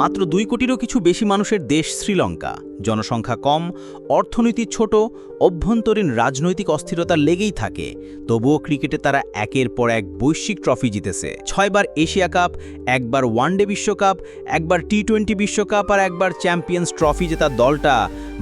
মাত্র দুই কোটিরও কিছু বেশি মানুষের দেশ শ্রীলঙ্কা। জনসংখ্যা কম, অর্থনীতি ছোট, অভ্যন্তরীণ রাজনৈতিক অস্থিরতা লেগেই থাকে। তবুও ক্রিকেটে তারা একের পর এক বৈশ্বিক ট্রফি জিতেছে। ছয়বার এশিয়া কাপ, একবার ওয়ানডে বিশ্বকাপ, একবার টি টোয়েন্টি বিশ্বকাপ আর একবার চ্যাম্পিয়ন্স ট্রফি জেতা দলটা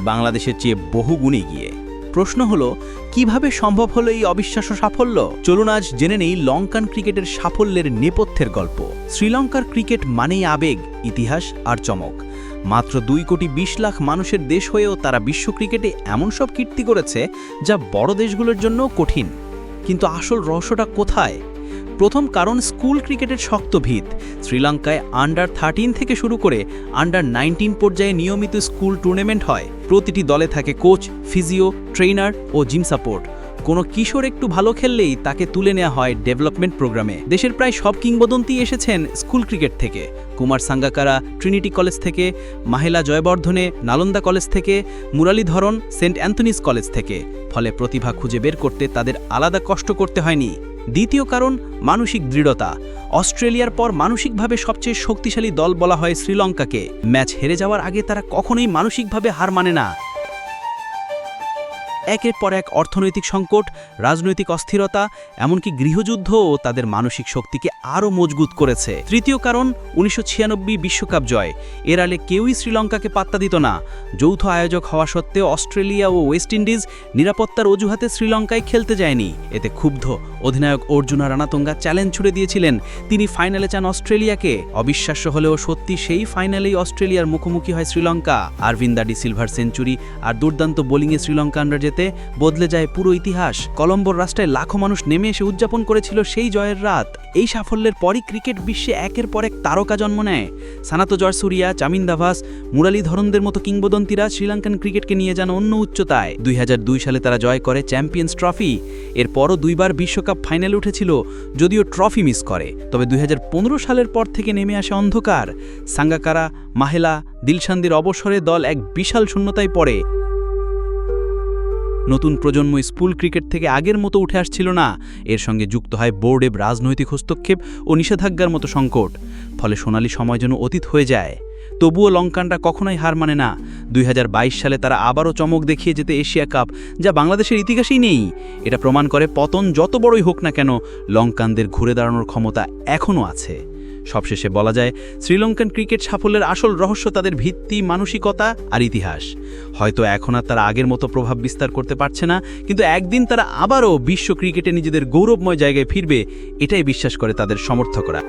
বাংলাদেশের চেয়ে বহুগুণে গিয়ে প্রশ্ন হলো, কীভাবে সম্ভব হলো এই অবিশ্বাস্য সাফল্য? চলুন আজ জেনে নেই লঙ্কান ক্রিকেটের সাফল্যের নেপথ্যের গল্প। শ্রীলঙ্কার ক্রিকেট মানেই আবেগ, ইতিহাস আর চমক। মাত্র দুই কোটি বিশ লাখ মানুষের দেশ হয়েও তারা বিশ্ব ক্রিকেটে এমন সব কীর্তি করেছে যা বড় দেশগুলোর জন্য কঠিন। কিন্তু আসল রহস্যটা কোথায়? প্রথম কারণ স্কুল ক্রিকেটের শক্ত ভিত। শ্রীলঙ্কায় আন্ডার থার্টিন থেকে শুরু করে আন্ডার নাইনটিন পর্যায়ে নিয়মিত স্কুল টুর্নামেন্ট হয়। প্রতিটি দলে থাকে কোচ ফিজিও ট্রেনার ও জিম সাপোর্ট কোনো কিশোর একটু ভালো খেললেই তাকে তুলে নেওয়া হয় ডেভেলপমেন্ট প্রোগ্রামে দেশের প্রায় সব কিংবদন্তি এসেছেন স্কুল ক্রিকেট থেকে। কুমার সাঙ্গাকারা ট্রিনিটি কলেজ থেকে, মাহেলা জয়বর্ধনে, নালন্দা কলেজ থেকে মুরালীধরন সেন্ট অ্যান্থনিস কলেজ থেকে। ফলে প্রতিভা খুঁজে বের করতে তাদের আলাদা কষ্ট করতে হয়নি। দ্বিতীয় কারণ, মানসিক দৃঢ়তা। অস্ট্রেলিয়ার পর মানসিকভাবে সবচেয়ে শক্তিশালী দল বলা হয় শ্রীলঙ্কাকে। ম্যাচ হেরে যাওয়ার আগে তারা কখনোই মানসিকভাবে হার মানে না। একের পর এক অর্থনৈতিক সংকট, রাজনৈতিক অস্থিরতা, এমনকি গৃহযুদ্ধও তাদের মানসিক শক্তিকে আরও মজবুত করেছে। তৃতীয় কারণ, উনিশশো বিশ্বকাপ জয়। এর আলে কেউই শ্রীলঙ্কাকে পাত্তা দিত না। যৌথ আয়োজক হওয়া সত্ত্বেও অস্ট্রেলিয়া ও ওয়েস্ট ইন্ডিজ নিরাপত্তার অজুহাতে শ্রীলঙ্কায় খেলতে যায়নি। এতে ক্ষুব্ধ অধিনায়ক অর্জুনা রানাতঙ্গা চ্যালেঞ্জ ছুড়ে দিয়েছিলেন। তিনি ফাইনালে চান অস্ট্রেলিয়াকে। অবিশ্বাস্য হলেও সত্যি সেই ফাইনালেই অস্ট্রেলিয়ার মুখোমুখি হয় শ্রীলঙ্কা। আরভিন্দা ডি সিলভার সেঞ্চুরি আর দুর্দান্ত বোলিংয়ে শ্রীলঙ্কানরা যেতে বদলে যায় পুরো ইতিহাস। কলম্বোর রাষ্ট্রায় লাখো মানুষ নেমে এসে উদযাপন করেছিল সেই জয়ের রাত। এই সাফল্যের পরই ক্রিকেট বিশ্বে একের পর এক তারকা জন্ম নেয়। সানাতো জয়সুরিয়া, চামিন দাভাস, মুরালি ধরনদের মতো কিংবদন্তিরা শ্রীলঙ্কান ক্রিকেটকে নিয়ে যান অন্য উচ্চতায়। দুই হাজার দুই সালে তারা জয় করে চ্যাম্পিয়ন্স ট্রফি। এরপরও দুইবার বিশ্বকাপ ফাইনালে উঠেছিল, যদিও ট্রফি মিস করে। তবে দুই হাজার পনেরো সালের পর থেকে নেমে আসে অন্ধকার। সাঙ্গাকারা, মাহেলা, দিলশান্দির অবসরে দল এক বিশাল শূন্যতায় পড়ে। নতুন প্রজন্ম স্কুল ক্রিকেট থেকে আগের মতো উঠে আসছিল না। এর সঙ্গে যুক্ত হয় বোর্ডে রাজনৈতিক হস্তক্ষেপ ও নিষেধাজ্ঞার মতো সংকট। ফলে সোনালি সময় যেন অতীত হয়ে যায়। তবুও লঙ্কানরা কখনোই হার মানে না। দুই হাজার বাইশ সালে তারা আবারও চমক দেখিয়ে যেতে এশিয়া কাপ, যা বাংলাদেশের ইতিহাসেই নেই। এটা প্রমাণ করে পতন যত বড়ই হোক না কেন, লঙ্কানদের ঘুরে দাঁড়ানোর ক্ষমতা এখনও আছে। সবশেষে বলা যায়, শ্রীলঙ্কান ক্রিকেট সাফল্যের আসল রহস্য তাদের ভিত্তি, মানসিকতা আর ইতিহাস। হয়তো এখন আর তারা আগের মতো প্রভাব বিস্তার করতে পারছে না, কিন্তু একদিন তারা আবারও বিশ্ব ক্রিকেটে নিজেদের গৌরবময় জায়গায় ফিরবে, এটাই বিশ্বাস করে তাদের সমর্থকরা।